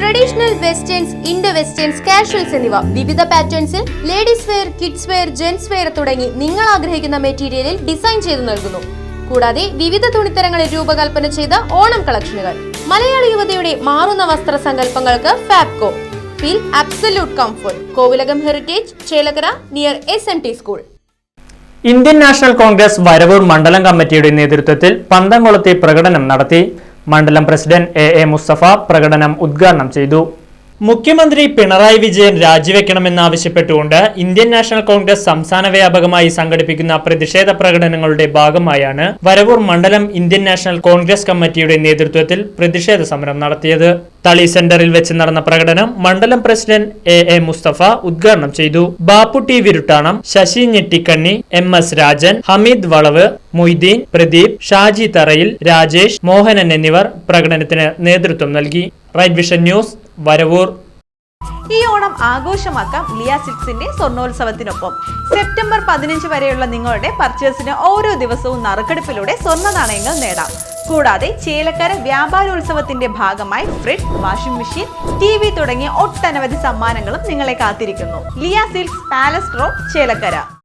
Traditional westerns Indo westerns casuals എന്നിവ. വിവിധ പാറ്റേൺസിൽ ladies wear kids wear gents wear തുടങ്ങി നിങ്ങൾ ആഗ്രഹിക്കുന്ന മെറ്റീരിയലിൽ ഡിസൈൻ ചെയ്തു നൽകുന്നു. കൂടാതെ വിവിധ തുണിത്തരങ്ങളിൽ രൂപകൽപ്പന ചെയ്ത ഓണം കളക്ഷനുകൾ. മലയാളി യുവതയുടെ മാറുന്ന വസ്ത്ര സങ്കല്പങ്ങൾക്ക് Fabco feel absolute comfort Kovilakam heritage Chelakkara near S N T school Indian National Congress Varavoor മണ്ഡലം കമ്മിറ്റിയുടെ നേതൃത്വത്തിൽ പന്തംകുളത്തെ പ്രകടനം നടത്തി മണ്ഡലം പ്രസിഡന്റ് എ എ മുസ്തഫ പ്രകടനം ഉദ്ഘാടനം ചെയ്തു മുഖ്യമന്ത്രി പിണറായി വിജയൻ രാജിവെക്കണമെന്നാവശ്യപ്പെട്ടുകൊണ്ട് ഇന്ത്യൻ നാഷണൽ കോൺഗ്രസ് സംസ്ഥാന വ്യാപകമായി സംഘടിപ്പിക്കുന്ന പ്രതിഷേധ പ്രകടനങ്ങളുടെ ഭാഗമായാണ് വരവൂർ മണ്ഡലം ഇന്ത്യൻ നാഷണൽ കോൺഗ്രസ് കമ്മിറ്റിയുടെ നേതൃത്വത്തിൽ പ്രതിഷേധ സമരം നടത്തിയത്. തളി സെന്ററിൽ വെച്ച് നടന്ന പ്രകടനം മണ്ഡലം പ്രസിഡന്റ് എ എ മുസ്തഫ ഉദ്ഘാടനം ചെയ്തു. Bappu T Viruttanam Sasi Njettikkanni M S Rajan Hameed വളവ് മൊയ്തീൻ പ്രദീപ് ഷാജി തറയിൽ രാജേഷ് മോഹനൻ എന്നിവർ പ്രകടനത്തിന് നേതൃത്വം നൽകി. Right vision news Varavoor. ഈ ഓണം ആഘോഷമാക്കാം ലിയ സിക്സിന്റെ സ്വർണോത്സവത്തിനൊപ്പം. സെപ്റ്റംബർ പതിനഞ്ച് വരെയുള്ള നിങ്ങളുടെ പർച്ചേസിന് ഓരോ ദിവസവും നറുക്കെടുപ്പിലൂടെ സ്വർണ നാണയങ്ങൾ നേടാം. കൂടാതെ ചേലക്കര വ്യാപാരോത്സവത്തിന്റെ ഭാഗമായി fridge washing machine T V തുടങ്ങിയ ഒട്ടനവധി സമ്മാനങ്ങളും നിങ്ങളെ കാത്തിരിക്കുന്നു. Liya silks palace road Chelakkara.